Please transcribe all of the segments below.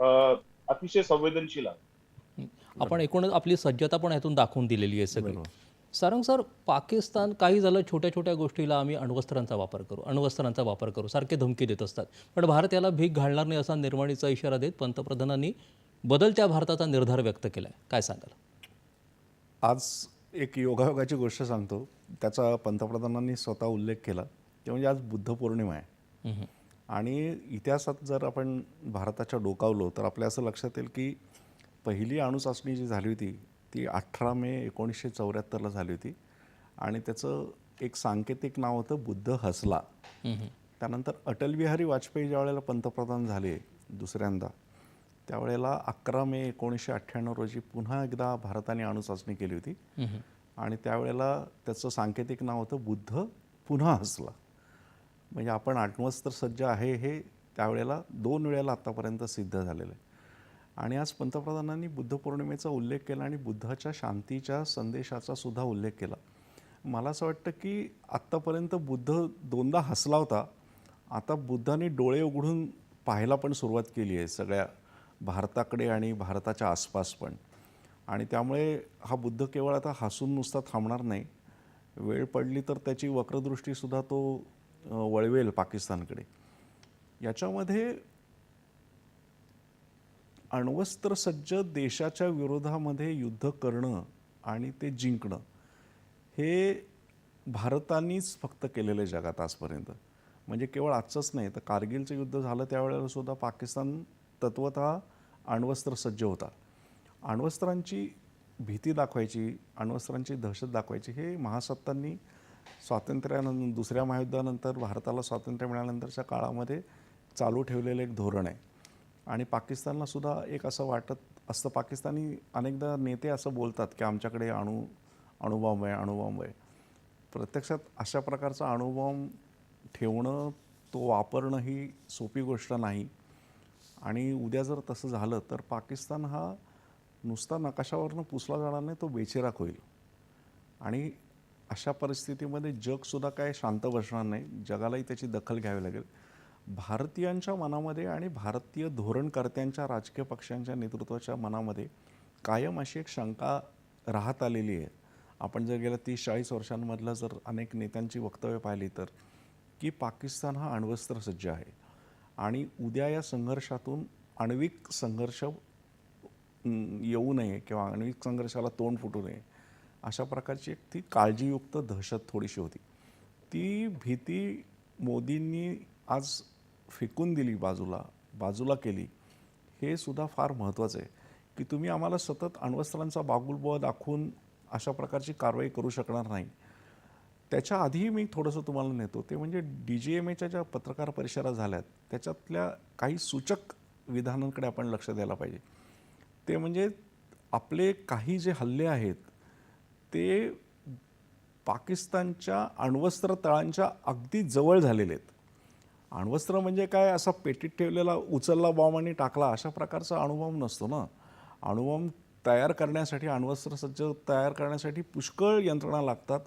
अ, अतिशय संवेदनशील आहे. आपण एकूणच आपली सज्जता पण यातून दाखवून दिलेली आहे सगळी. सारंग सर पाकिस्तान काही झालं छोट्या छोट्या गोष्टीला आम्ही अण्वस्त्रांचा वापर करू अण्वस्त्रांचा वापर करू सारखे धमकी देत असतात. पण भारत याला भीक घालणार नाही असा निर्वाणीचा इशारा देत पंतप्रधानांनी बदलत्या भारताचा निर्धार व्यक्त केला आहे काय सांगाल? आज एक योगायोगाची गोष्ट सांगतो. त्याचा पंतप्रधानांनी स्वतः उल्लेख केला. ते म्हणजे आज बुद्ध पौर्णिमा आहे. आणि इतिहासात जर आपण भारताच्या डोकावलो तर आपल्या असं लक्षात येईल की पहिली अणुचाचणी जी झाली होती ती अठरा मे एकोणीसशे चौऱ्याहत्तरला झाली होती आणि त्याचं एक सांकेतिक नाव होतं बुद्ध हसला. त्यानंतर अटल बिहारी वाजपेयी ज्या वेळेला पंतप्रधान झाले दुसऱ्यांदा त्यावेळेला अकरा मे एकोणीसशे अठ्ठ्याण्णव रोजी पुन्हा एकदा भारताने अणुचाचणी केली होती. आणि त्यावेळेला त्याचं सांकेतिक नाव होतं बुद्ध पुन्हा हसला म्हणजे आपण आत्मस्त्र सज्ज आहे हे त्यावेळेला दोन वेळेला आत्तापर्यंत सिद्ध झालेलं आहे. आणि आज पंतप्रधानांनी बुद्ध पौर्णिमेचा उल्लेख केला आणि बुद्धाच्या शांतीच्या संदेशाचा सुद्धा उल्लेख केला. मला असं वाटतं की आत्तापर्यंत बुद्ध दोनदा हसला होता. आता बुद्धाने डोळे उघडून पाहायला पण सुरुवात केली आहे सगळ्या भारताकडे आणि भारताच्या आसपास पण. आणि त्यामुळे हा बुद्ध केवळ आता हसून नुसता थांबणार नाही. वेळ पडली तर त्याची वक्रदृष्टीसुद्धा तो वळवेल पाकिस्तानकडे. याच्यामध्ये अण्वस्त्रसज्ज देशाच्या विरोधामध्ये युद्ध करणं आणि ते जिंकणं हे भारतानेच फक्त केलेलं आहे जगात आजपर्यंत. म्हणजे केवळ आजचंच नाही तर कारगिलचं युद्ध झालं त्यावेळेला सुद्धा पाकिस्तान तत्वतः अण्वस्त्रसज्ज होता. अण्वस्त्रांची भीती दाखवायची अण्वस्त्रांची दहशत दाखवायची हे महासत्तांनी स्वातंत्र्यानंतर दुसऱ्या महायुद्धानंतर भारताला स्वातंत्र्य मिळाल्यानंतरच्या काळामध्ये चालू ठेवलेलं एक धोरण आहे. आणि पाकिस्तानला सुद्धा एक असं वाटत असतं पाकिस्तानी अनेकदा नेते असं बोलतात की आमच्याकडे अणु अणुबॉम्ब आहे अणुबॉम्ब आहे. प्रत्यक्षात अशा प्रकारचा अणुबॉम्ब ठेवणं तो वापरणं ही सोपी गोष्ट नाही. आणि उद्या जर तसं झालं तर पाकिस्तान हा नुसता नकाशावरनं पुसला जाणार नाही तो बेचिराक होईल. आणि अशा परिस्थितीमध्ये जगसुद्धा काय शांत बसणार नाही. जगालाही त्याची दखल घ्यावी लागेल. भारतीयांच्या मनामध्ये आणि भारतीय धोरणकर्त्यांच्या राजकीय पक्षांच्या नेतृत्वाच्या मनामध्ये कायम अशी एक शंका राहत आलेली आहे. आपण जर गेल्या तीस चाळीस वर्षांमधलं जर अनेक नेत्यांची वक्तव्य पाहिली तर की पाकिस्तान हा अण्वस्त्र सज्ज आहे. आणि उद्या या संघर्षातून आण्विक संघर्ष येऊ नये किंवा आण्विक संघर्षाला तोंड फुटू नये अशा प्रकारची एक ती काळजीयुक्त दहशत थोडीशी होती. ती भीती मोदींनी आज फेकून दिली बाजूला बाजूला केली हे सुद्धा फार महत्त्वाचं आहे की तुम्ही आम्हाला सतत अण्वस्त्रांचा बागुलबुवा दाखवून अशा प्रकारची कारवाई करू शकणार नाही. त्याच्या आधीही मी थोडंसं तुम्हाला नेतो ते म्हणजे डी जी एम एच्या ज्या पत्रकार परिषदा झाल्यात त्याच्यातल्या काही सूचक विधानांकडे आपण लक्ष द्यायला पाहिजे. ते म्हणजे आपले काही जे हल्ले आहेत ते पाकिस्तानच्या अण्वस्त्र तळांच्या अगदी जवळ झालेले आहेत. अण्वस्त्र म्हणजे काय? असा पेटीत ठेवलेला उचलला बॉम्ब आणि टाकला अशा प्रकारचा अणुबॉम्ब नसतो ना. अणुबॉम्ब तयार करण्यासाठी अण्वस्त्र सज्ज तयार करण्यासाठी पुष्कळ यंत्रणा लागतात.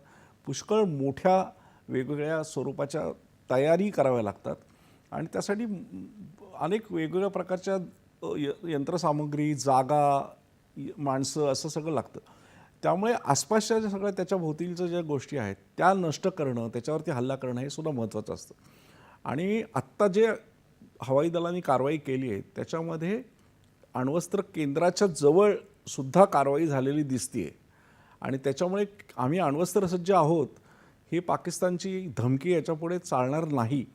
पुष्कळ मोठ्या वेगवेगळ्या स्वरूपाच्या तयारी कराव्या लागतात. आणि त्यासाठी अनेक वेगवेगळ्या प्रकारच्या य- यंत्रसामुग्री जागा माणसं असं सगळं लागतं. त्यामुळे आसपासच्या ज्या सगळ्या त्याच्या भोवतीच्या ज्या गोष्टी आहेत त्या नष्ट करणं त्याच्यावरती हल्ला करणं हे सुद्धा महत्त्वाचं असतं. आणि आत्ता जे हवाई दलाने कारवाई केली आहे त्याच्यामध्ये अण्वस्त्र केंद्राच्या जवळ सुद्धा कारवाई झालेली दिसते आणि त्याच्यामुळे आम्ही अण्वस्त्र सज्ज आहोत ही पाकिस्तानची धमकी याच्यापुढे चालणार नाही.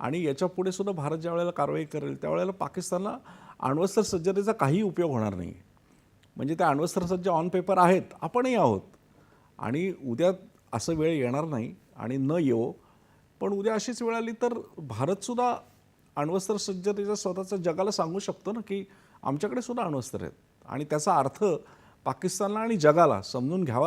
आणि याच्यापुढे सुद्धा भारत ज्या वेळेला कारवाई करेल त्यावेळेला पाकिस्तानला अण्वस्त्र सज्जतेचा काही उपयोग होणार नाही म्हणजे त्या अण्वस्त्रसज्ज ऑन पेपर आहेत आपणही आहोत. आणि उद्या असं वेळ येणार नाही आणि न येवो. पण उद्या अशीच वेळ आली तर भारतसुद्धा अण्वस्त्र स्वतःचं स्वतःचा जगाला सांगू शकतो ना की आमच्याकडे सुद्धा अण्वस्त्र आहेत. आणि त्याचा अर्थ पाकिस्तानला आणि जगाला समजून घ्यावा.